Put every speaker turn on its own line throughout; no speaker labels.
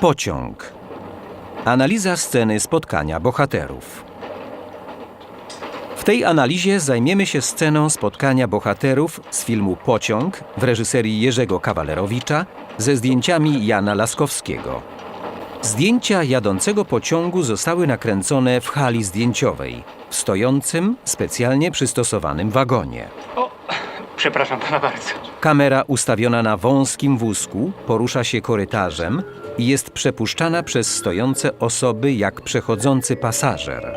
Pociąg. Analiza sceny spotkania bohaterów. W tej analizie zajmiemy się sceną spotkania bohaterów z filmu Pociąg w reżyserii Jerzego Kawalerowicza ze zdjęciami Jana Laskowskiego. Zdjęcia jadącego pociągu zostały nakręcone w hali zdjęciowej, w stojącym, specjalnie przystosowanym wagonie.
O, przepraszam pana bardzo.
Kamera ustawiona na wąskim wózku porusza się korytarzem i jest przepuszczana przez stojące osoby jak przechodzący pasażer.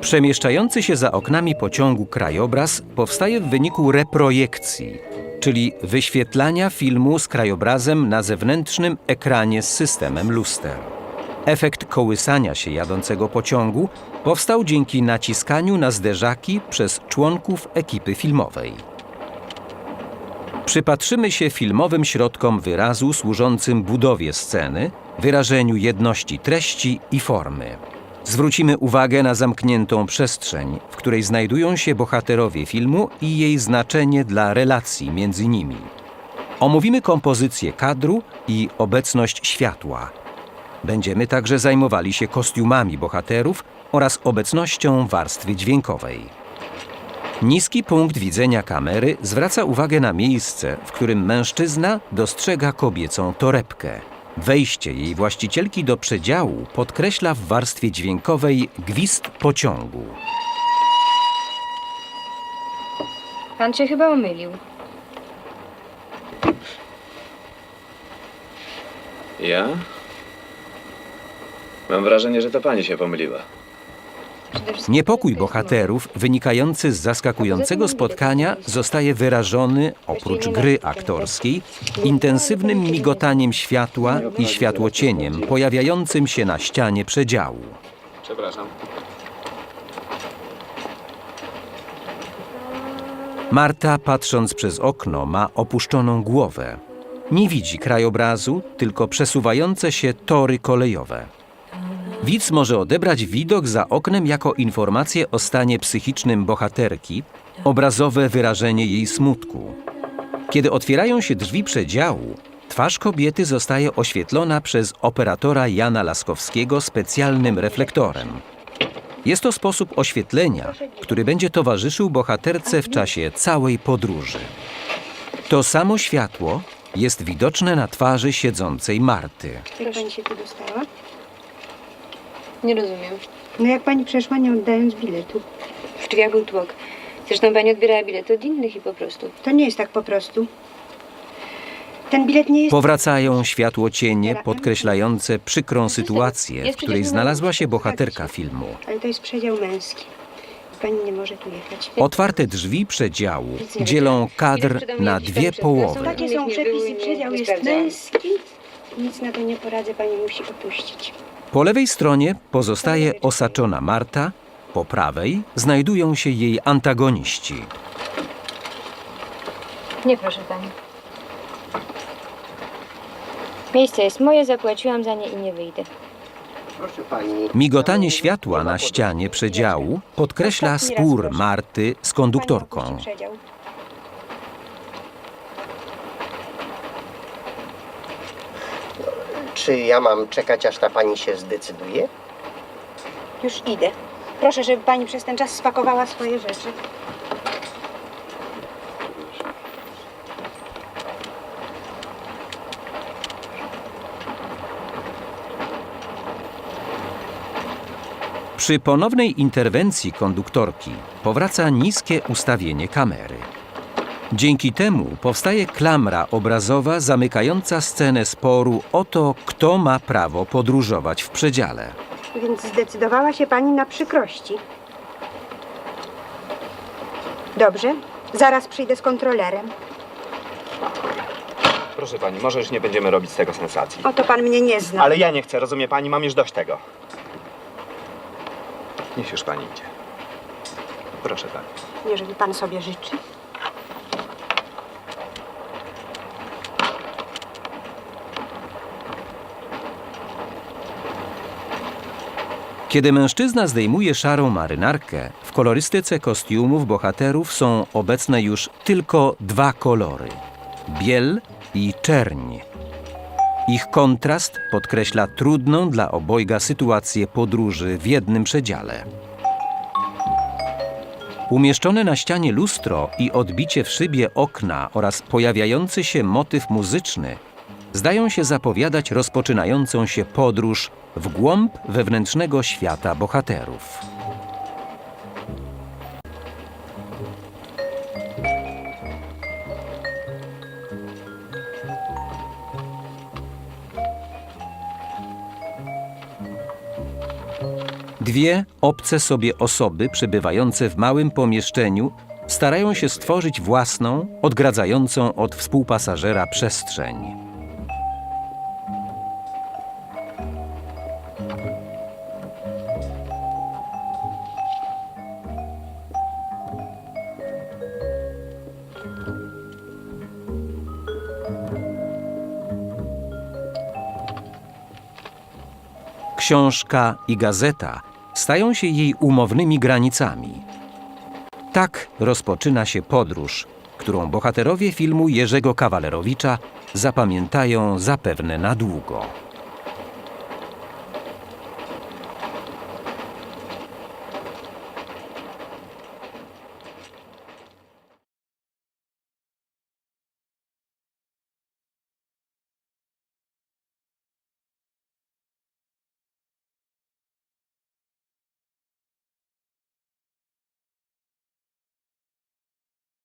Przemieszczający się za oknami pociągu krajobraz powstaje w wyniku reprojekcji, czyli wyświetlania filmu z krajobrazem na zewnętrznym ekranie z systemem luster. Efekt kołysania się jadącego pociągu powstał dzięki naciskaniu na zderzaki przez członków ekipy filmowej. Przypatrzymy się filmowym środkom wyrazu służącym budowie sceny, wyrażeniu jedności treści i formy. Zwrócimy uwagę na zamkniętą przestrzeń, w której znajdują się bohaterowie filmu i jej znaczenie dla relacji między nimi. Omówimy kompozycję kadru i obecność światła. Będziemy także zajmowali się kostiumami bohaterów oraz obecnością warstwy dźwiękowej. Niski punkt widzenia kamery zwraca uwagę na miejsce, w którym mężczyzna dostrzega kobiecą torebkę. Wejście jej właścicielki do przedziału podkreśla w warstwie dźwiękowej gwizd pociągu.
Pan się chyba omylił.
Ja? Mam wrażenie, że to pani się pomyliła.
Niepokój bohaterów wynikający z zaskakującego spotkania zostaje wyrażony, oprócz gry aktorskiej, intensywnym migotaniem światła i światłocieniem pojawiającym się na ścianie przedziału.
Przepraszam.
Marta, patrząc przez okno, ma opuszczoną głowę. Nie widzi krajobrazu, tylko przesuwające się tory kolejowe. Widz może odebrać widok za oknem jako informację o stanie psychicznym bohaterki, obrazowe wyrażenie jej smutku. Kiedy otwierają się drzwi przedziału, twarz kobiety zostaje oświetlona przez operatora Jana Laskowskiego specjalnym reflektorem. Jest to sposób oświetlenia, który będzie towarzyszył bohaterce w czasie całej podróży. To samo światło jest widoczne na twarzy siedzącej Marty.
Pani się tu dostała?
Nie rozumiem.
No jak pani przeszła nie oddając biletu.
W drzwiach był tłok. Zresztą pani odbierała bilet od innych i po prostu.
To nie jest tak po prostu. Ten bilet nie jest...
Powracają światło-cienie podkreślające przykrą sytuację, w której znalazła się bohaterka filmu.
Ale to jest przedział męski. Pani nie może tu jechać.
Otwarte drzwi przedziału dzielą kadr na dwie połowy.
Takie są przepisy. Przedział jest męski. Nic na to nie poradzę. Pani musi opuścić.
Po lewej stronie pozostaje osaczona Marta, po prawej znajdują się jej antagoniści.
Nie proszę pani. Miejsce jest moje, zapłaciłam za nie i nie wyjdę.
Proszę pani.
Migotanie światła na ścianie przedziału podkreśla spór Marty z
Pani
konduktorką.
opuści przedział.
Czy ja mam czekać, aż ta pani się zdecyduje?
Już idę. Proszę, żeby pani przez ten czas spakowała swoje rzeczy.
Przy ponownej interwencji konduktorki powraca niskie ustawienie kamery. Dzięki temu powstaje klamra obrazowa zamykająca scenę sporu o to, kto ma prawo podróżować w przedziale.
Więc zdecydowała się pani na przykrości. Dobrze. Zaraz przyjdę z kontrolerem.
Proszę pani, może już nie będziemy robić z tego sensacji.
Oto pan mnie nie zna.
Ale ja nie chcę, rozumie pani, mam już dość tego. Niech już pani idzie. Proszę pani.
Jeżeli pan sobie życzy.
Kiedy mężczyzna zdejmuje szarą marynarkę, w kolorystyce kostiumów bohaterów są obecne już tylko dwa kolory: biel i czerń. Ich kontrast podkreśla trudną dla obojga sytuację podróży w jednym przedziale. Umieszczone na ścianie lustro i odbicie w szybie okna oraz pojawiający się motyw muzyczny zdają się zapowiadać rozpoczynającą się podróż w głąb wewnętrznego świata bohaterów. Dwie obce sobie osoby przebywające w małym pomieszczeniu starają się stworzyć własną, odgradzającą od współpasażera przestrzeń. Książka i gazeta stają się jej umownymi granicami. Tak rozpoczyna się podróż, którą bohaterowie filmu Jerzego Kawalerowicza zapamiętają zapewne na długo.